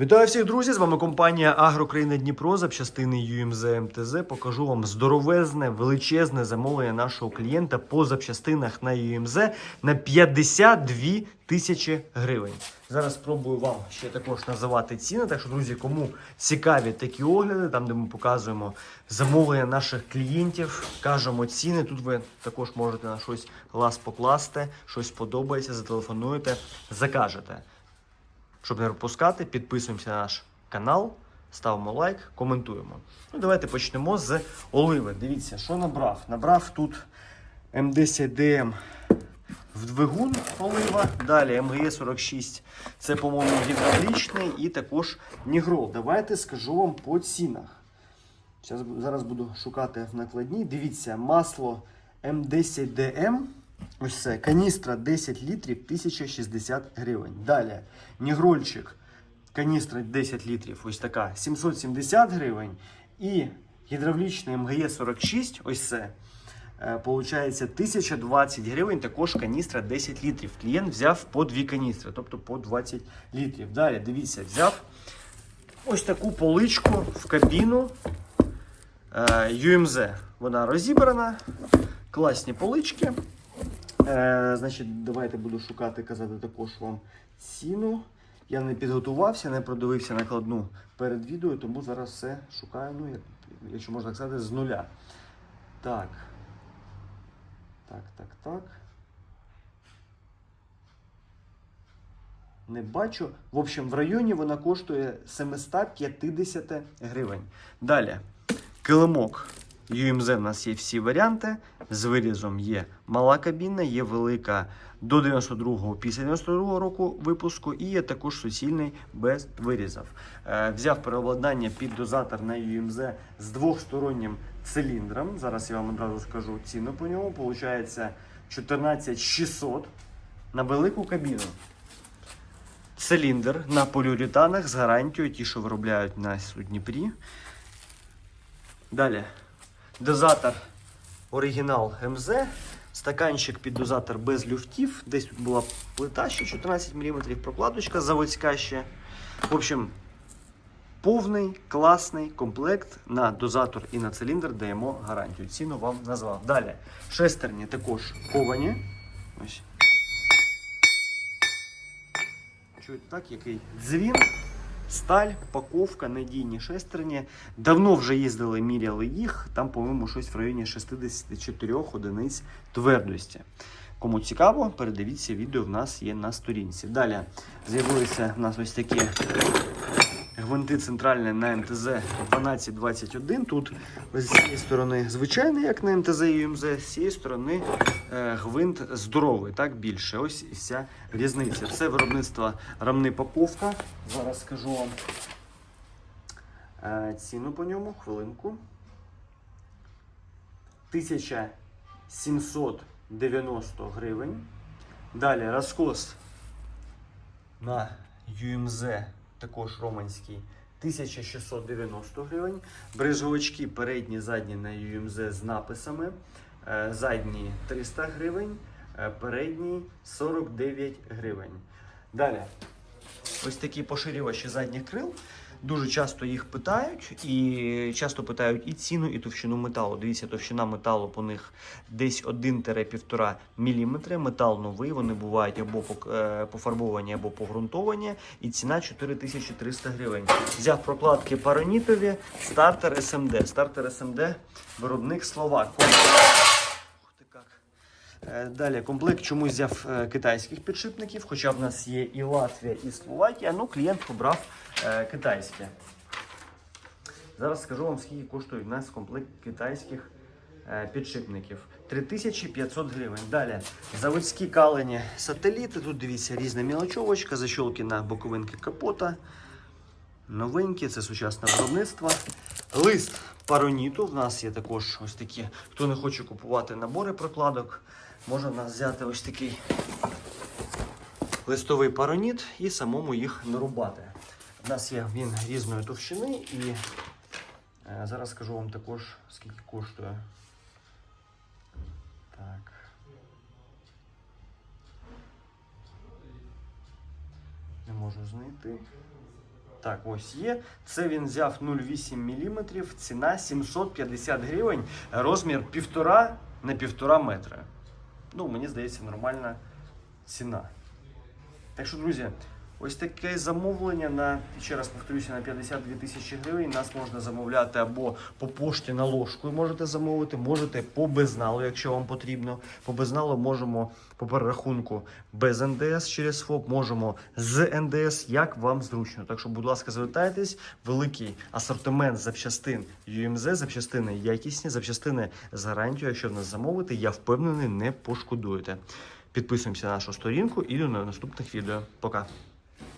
Вітаю всіх, друзі! З вами компанія Агрокраїна Дніпро, запчастини UMZ МТЗ. Покажу вам здоровезне, величезне замовлення нашого клієнта по запчастинах на UMZ на 52 тисячі гривень. Зараз спробую вам ще також називати ціни. Так що, друзі, кому цікаві такі огляди, там де ми показуємо замовлення наших клієнтів, кажемо ціни. Тут ви також можете на щось лас покласти, щось подобається, зателефонуєте, закажете. Щоб не пропускати, підписуємося на наш канал, ставимо лайк, коментуємо. Ну, давайте почнемо з оливи. Дивіться, що набрав. Набрав тут М10DM в двигун олива. Далі МГЕ-46. Це, по-моєму, гідравлічний і також Нігрол. Давайте скажу вам по цінах. Зараз, буду шукати в накладній. Дивіться, масло М10DM. Ось це каністра 10 літрів 1060 гривень. Далі нігрольчик, каністра 10 літрів, ось така 770 гривень. І гідравлічний МГЕ 46, ось це. е, Получається 1020 гривень, також каністра 10 літрів. Клієнт взяв по дві каністри, тобто по 20 літрів. Далі, дивіться, взяв ось таку поличку в кабіну е, UMZ. Вона розібрана, класні полички. Е, значить, давайте буду шукати, казати також вам ціну. Я не підготувався, не продивився накладну перед відео, тому зараз все шукаю, ну, як, якщо можна сказати, з нуля. Так. Так, так, так. Не бачу. В общем, в районі вона коштує 750 гривень. Далі. Килимок. UMZ в нас є всі варіанти. З вирізом є мала кабіна, є велика до 92-го, після 92-го року випуску, і є також суцільний без вирізів. Е, взяв переобладнання під дозатор на UMZ з двохстороннім циліндром. Зараз я вам одразу скажу ціну по ньому. Получається 14600 на велику кабіну. Циліндр на поліуретанах з гарантією, ті, що виробляють нас у Дніпрі. Далі. Дозатор оригінал МЗ. Стаканчик під дозатор без люфтів. Десь тут була плита ще 14 мм, прокладочка заводська ще. В общем, повний класний комплект на дозатор і на циліндр даємо гарантію. Ціну вам назвав. Далі. Шестерні також ковані. Ось. Чуєте так, який дзвін, сталь, паковка, надійні шестерні. Давно вже їздили, міряли їх. Там, по-моєму, щось в районі 64 одиниць твердості. Кому цікаво, передивіться відео в нас є на сторінці. Далі з'явилися в нас ось такі гвинти центральні на МТЗ 1221. Тут з цієї сторони звичайний, як на МТЗ і ЮМЗ, з цієї сторони е, гвинт здоровий, так більше. Ось і вся різниця. Це виробництво рамни паковка. Зараз скажу вам е, ціну по ньому, хвилинку. 1790 гривень. Далі розкос на UMZ, також романський, 1690 гривень. Брижовички передні, задні на UMZ з написами. Е, Задні 300 гривень, е, передній 49 гривень. Далі. Ось такі поширювачі задніх крил. Дуже часто їх питають, і часто питають і ціну, і товщину металу. Дивіться, товщина металу по них десь 1-1,5 мм. Метал новий, вони бувають або е, пофарбовані, або погрунтовані. І ціна 4300 гривень. Взяв прокладки паранітові, стартер SMD. Стартер SMD, виробник Словак. Е, Далі комплект чомусь взяв е, китайських підшипників, хоча в нас є і Латвія, і Словакія. Ну, клієнт побрав е, китайське. Зараз скажу вам, скільки коштує в нас комплект китайських підшипників. 3500 гривень. Далі заводські калені сателіти. Тут дивіться різна мілочовочка, защолки на боковинки капота. Новенькі, це сучасне виробництво. Лист пароніту. В нас є також ось такі. Хто не хоче купувати набори прокладок, може в нас взяти ось такий листовий пароніт і самому їх нарубати. У нас є він різної товщини і е, зараз скажу вам також, скільки коштує. Так. Не можу знайти. Так, ось є. Це він взяв 0,8 мм, ціна 750 гривень, розмір півтора на півтора метра. Ну, мені здається, нормальна ціна. Так що, друзі, ось таке замовлення на, ще раз повторюся, на 52 тисячі гривень. Нас можна замовляти або по пошті на ложку можете замовити, можете по безналу, якщо вам потрібно. По безналу можемо по перерахунку без НДС через ФОП, можемо з НДС, як вам зручно. Так що, будь ласка, звертайтесь. Великий асортимент запчастин UMZ, запчастини якісні, запчастини з гарантією. Якщо нас замовити, я впевнений, не пошкодуєте. Підписуємося на нашу сторінку і до наступних відео. Пока.